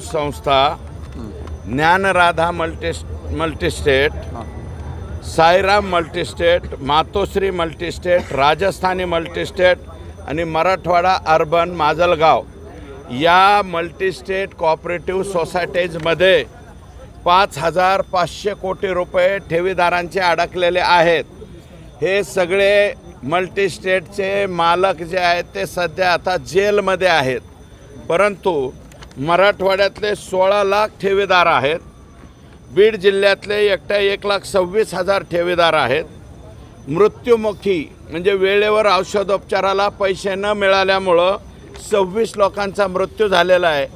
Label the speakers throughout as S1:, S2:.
S1: संस्था Dnyanradha multi multistate Sairam multistate Matoshri multistate Rajasthani multistate आणि Marathwada urban Majalgaon या multi-state cooperative सोसायटीजमध्ये पाच हजार पाचशे कोटी रुपये ठेवीदारांचे अडकलेले आहेत. हे सगळे मल्टीस्टेटचे मालक जे आहेत ते सध्या आता जेलमध्ये आहेत. परंतु मराठवाड्यातले सोळा लाख ठेवीदार आहेत. बीड जिल्ह्यातले एकट्या एक लाख सव्वीस हजार ठेवीदार आहेत. मृत्युमुखी म्हणजे वेळेवर औषधोपचाराला पैसे न मिळाल्यामुळं सव्वीस लोकांचा मृत्यू झालेला आहे.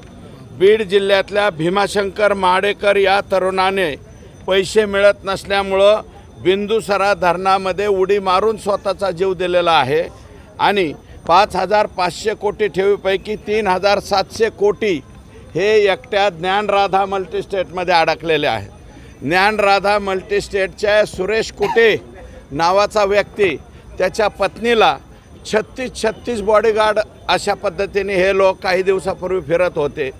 S1: बीड जिल्ह्यातल्या भीमाशंकर माडेकर या तरुणाने पैसे मिळत नसल्यामुळं बिंदुसरा धरणामध्ये उडी मारून स्वतःचा जीव दिलेला आहे. आणि पाच हजार पाचशे कोटी ठेवीपैकी तीन हजार सातशे कोटी हे एकट्या ज्ञानराधा मल्टीस्टेटमध्ये अडकलेले आहे ज्ञानराधा मल्टीस्टेटच्या सुरेश कुटे नावाचा व्यक्ती त्याच्या पत्नीला छत्तीस छत्तीस बॉडीगार्ड अशा पद्धतीने हे लोक काही दिवसापूर्वी फिरत होते.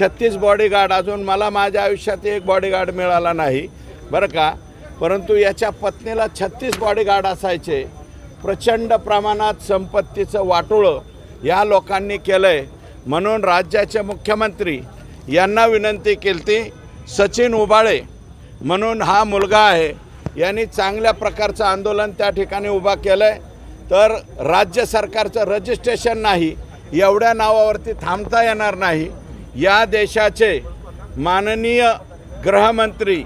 S1: छत्तीस बॉडीगार्ड अजून मला माझ्या आयुष्यात एक बॉडीगार्ड मिळाला नाही. बरं का? परंतु याच्या पत्नीला छत्तीस बॉडीगार्ड असायचे. प्रचंड प्रमाणात संपत्तीचं वाटोळं या लोकांनी केलं आहे म्हणून राज्याचे मुख्यमंत्री यांना विनंती केली ती सचिन उबाळे म्हणून हा मुलगा आहे यांनी चांगल्या प्रकारचं आंदोलन त्या ठिकाणी उभा केलं आहे तर राज्य सरकारचं रजिस्ट्रेशन नाही एवढ्या नावावरती थांबता येणार नाही. या देशाचे माननीय गृहमंत्री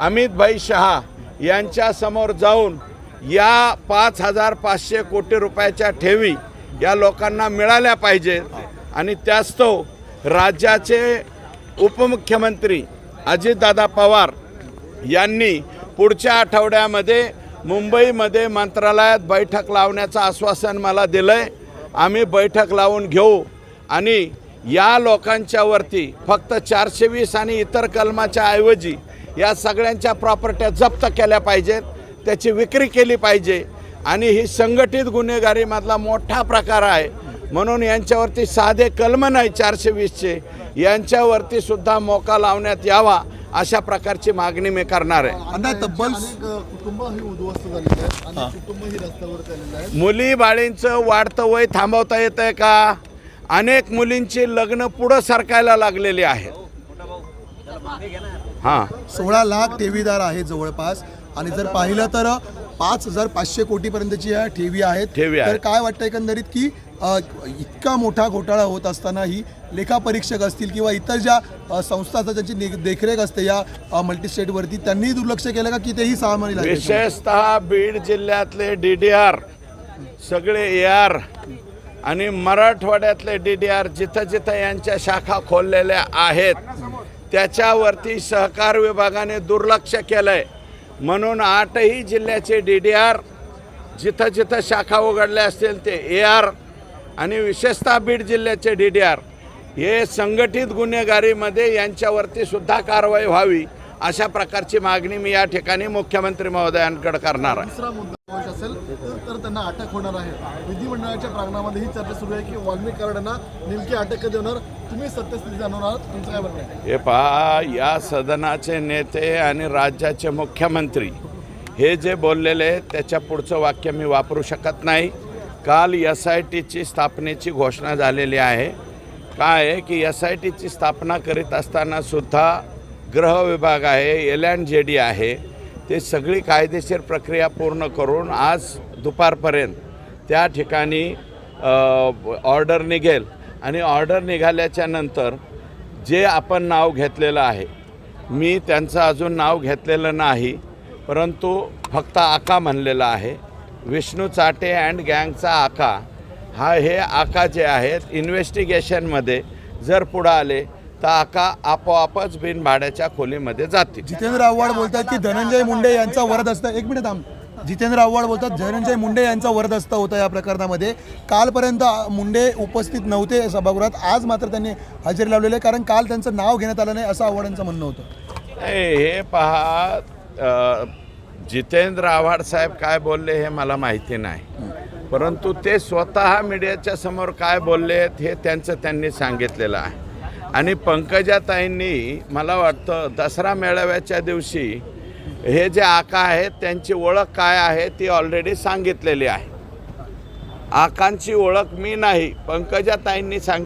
S1: अमित भाई शहा यांच्यासमोर जाऊन या पाच हजार पाचशे कोटी रुपयाच्या ठेवी या लोकांना मिळाल्या पाहिजेत. आणि त्यास्तव राज्याचे उपमुख्यमंत्री अजितदादा पवार यांनी पुढच्या आठवड्यामध्ये मुंबईमध्ये मंत्रालयात बैठक लावण्याचं आश्वासन मला दिलं आहे आम्ही बैठक लावून घेऊ. आणि या लोकांच्यावरती फक्त चारशे वीस आणि इतर कलमाच्या ऐवजी या सगळ्यांच्या प्रॉपर्ट्या जप्त केल्या पाहिजेत. त्याची विक्री केली पाहिजे. आणि ही संघटित गुन्हेगारीमधला मोठा प्रकार आहे. म्हणून यांच्यावरती साधे कलम नाही चारशे वीसचे. यांच्यावरती सुद्धा मोका लावण्यात यावा अशा प्रकारची मागणी मी करणार आहे.
S2: तब्बल
S1: मुली बाळींचं वाढतं वय थांबवता येतं आहे का? अनेक मुलींची लग्न पुढं सरकायला लागलेली आहेत. हां.
S2: सोळा लाख ठेवीदार आहेत जवळपास. आणि जर पाहिलं तर पाच हजार पाचशे कोटीपर्यंतची या ठेवी आहेत.
S1: ठेवी आहेत.
S2: तर काय वाटतं एकंदरीत की अ, इतका मोठा घोटाळा होत असतानाही लेखापरीक्षक असतील किंवा इतर ज्या अ, संस्था असतात त्यांची ने- देखरेख असते या अ, मल्टीस्टेटवरती त्यांनी दुर्लक्ष केलं का की तेही सहामाही लागले?
S1: विशेषतः बीड जिल्ह्यातले डी डी आर सगळे ए आर आणि मराठवाड्यातले डी डी आर जिथं जिथं यांच्या शाखा खोललेल्या आहेत त्याच्यावरती सहकार विभागाने दुर्लक्ष केलं आहे म्हणून आठही जिल्ह्याचे डी डी आर जिथं जिथं शाखा उघडल्या असतील ते ए आर आणि विशेषतः बीड जिल्ह्याचे डी डी आर हे संघटित गुन्हेगारीमध्ये यांच्यावरती सुद्धा कारवाई व्हावी अशा प्रकारची मागणी मी या ठिकाणी मुख्यमंत्री महोदयांकडे करणार आहे
S3: दुसरा मुद्दा समावेश असेल तर- तर त्यांना अटक होणार आहे. विधिमंडळाच्या प्रांगणामध्ये ही चर्चा सुरू आहे की वाल्मिक कराडांना नेमकी अटक कधी होणार? तुम्ही सत्यस्थिती जाणून आहात. तुमचं काय म्हणणं
S1: हे पहा या सदनाचे नेते आणि राज्याचे मुख्यमंत्री हे जे बोललेले त्याच्या पुढचं वाक्य मी वापरू शकत नाही. काल एस आय टीची स्थापनेची घोषणा झालेली आहे. काय आहे की एस आय टीची स्थापना करीत असताना सुद्धा गृह विभाग आहे एल अँड जे डी आहे. ते सगळी कायदेशीर प्रक्रिया पूर्ण करून आज दुपारपर्यंत. त्या ठिकाणी ऑर्डर निघेल आणि ऑर्डर निघाल्याच्या नंतर जे आपण नाव घेतलेलं आहे मी त्यांचं अजून नाव घेतलेलं नाही परंतु फक्त आका म्हणलेलं आहे. विष्णू चाटे अँड गँगचा आका. हा हे आका जे आहेत इन्व्हेस्टिगेशनमध्ये जर पुढं आले तर आका आपोआपच बिन भाड्याच्या खोलीमध्ये जातील.
S2: जितेंद्र आव्हाड बोलतात की धनंजय मुंडे यांचा असतं. एक मिनिट थांब. जितेंद्र आव्हाड बोलतात धनंजय मुंडे यांचा वरदस्त होता या प्रकरणामध्ये. कालपर्यंत मुंडे उपस्थित नव्हते सभागृहात. आज मात्र त्यांनी हजेरी लावलेली आहे कारण काल त्यांचं नाव घेण्यात आलं नाही असं आव्हाडांचं म्हणणं होतं.
S1: हे पहा जितेंद्र आव्हाड साहेब काय बोलले हे मला माहिती नाही. परंतु ते स्वतः मीडियाच्या समोर काय बोलले हे त्यांचं त्यांनी सांगितलेलं आहे. आणि पंकजाताईंनी मला वाटतं दसरा मेळाव्याच्या दिवशी हे जे आका आहेत त्यांची ओळख काय आहे ती ऑलरेडी सांगितलेली आहे. आकांची ओळख मी नाही पंकजाताईंनी सांग